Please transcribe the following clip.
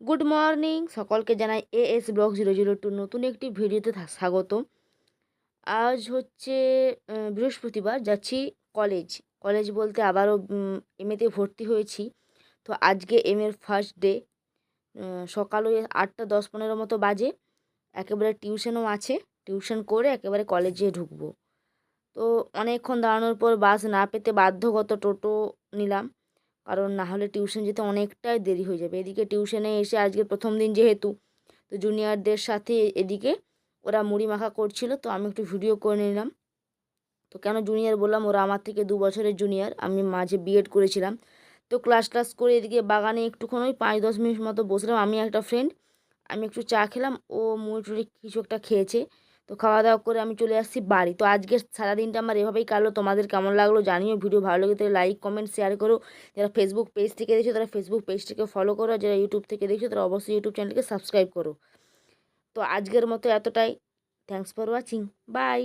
Good morning. সকলকে জানাই A S blog zero zero two নতুন একটি ভিডিওতে স্বাগত আজ হচ্ছে বৃহস্পতিবার, যাচ্ছি কলেজ কলেজ বলতে আবারও এমএতে ভর্তি হয়েছি। তো আজকে এম এর ফার্স্ট ডে সকাল ওই আটটা দশ পনেরো মতো বাজে। একেবারে টিউশনও আছে। টিউশন করে একেবারে কলেজে ঢুকবো। তো অনেকক্ষণ দাঁড়ানোর পর বাস না পেতে বাধ্যগত টোটো নিলাম। কারণ না হলে টিউশন যেতে অনেকটাই দেরি হয়ে যাবে। এদিকে টিউশনে এসে আজকে প্রথম দিন যেহেতু, তো জুনিয়রদের সাথে এদিকে ওরা মুড়ি মাখা করছিল, তো আমি একটু ভিডিও করে নিলাম। তো কেন জুনিয়র বললাম, ওরা আমার থেকে দু বছরের জুনিয়র আমি মাঝে বিএড করেছিলাম। তো ক্লাস ক্লাস করে এদিকে বাগানে একটুক্ষণ ওই পাঁচ দশ মিনিট মতো বসলাম। আমি একটা ফ্রেন্ড আমি একটু চা খেলাম, ও মুড়ি টুড়ি কিছু একটা খেয়েছে। তো খাওয়া দাওয়া করে আমি চলে আসছি বাড়ি। তো আজকে সারাদিনটা আমার এভাবেই কাটলো। তোমাদের কেমন লাগল জানিও। ভিডিও ভালো লাগে তাহলে লাইক কমেন্ট শেয়ার করো। যারা ফেসবুক পেজ থেকে দেখছ তারা ফেসবুক পেজটিকে ফলো করো। আর যারা ইউটিউব থেকে দেখছ তারা অবশ্যই ইউটিউব চ্যানেলকে সাবস্ক্রাইব করো। তো আজকের মতো এতটাই। Thanks for watching by